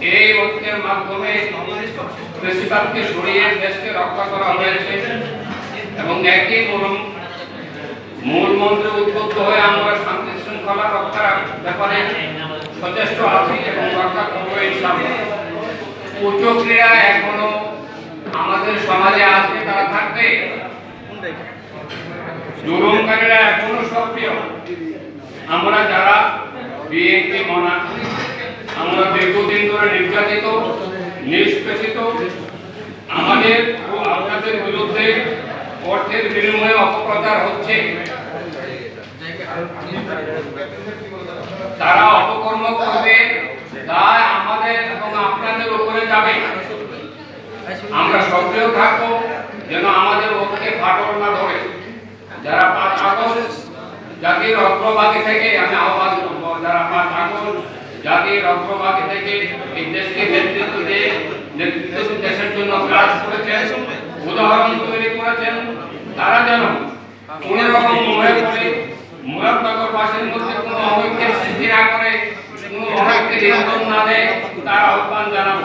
এই মাধ্যমে রক্ষা করা এবং একই মূল মূল মন্ত্রে উদ্বুদ্ধ হয়ে আমরা শান্তি শৃঙ্খলা রক্ষার ব্যাপারে সচেষ্ট আছি এবং রক্ষা করব এখনও আমাদের সমাজে আছে, তারা থাকবে। জুলুমকারীরা এখনও সক্রিয়। আমরা যারা বিএনপি মনা, আমরা দীর্ঘদিন ধরে নির্যাতিত, নিষ্পেষিত, আমাদের ও আপনাদের বিরুদ্ধে অর্থের বিনিময়ে অপপ্রচার হচ্ছে। তারা অপকর্ম করবে, তাই আমাদের এবং আপনাদের উপরে যাবে। আমরা সক্রিয় থাকব, যেন আমাদের পক্ষে ফাটল না ধরে। যারা পাঁচ আগস্ট জাতির অগ্রভাগে থেকে, আমি আহ্বান করব, যারা পাঁচ আগস্ট জাতির অগ্রভাগে থেকে এই দেশকে নেতৃত্ব দিয়ে নেতৃত্ব দেশের জন্য কাজ করেছেন, উদাহরণ তৈরি করেছেন, তারা যেন কোন রকম মনে করে মুরাদনগরবাসীর মধ্যে কোনো অনৈক্যের সৃষ্টি না করে, কোনো অনৈক্যের ইন্ধন না দেয়, তার আহ্বান জানাব।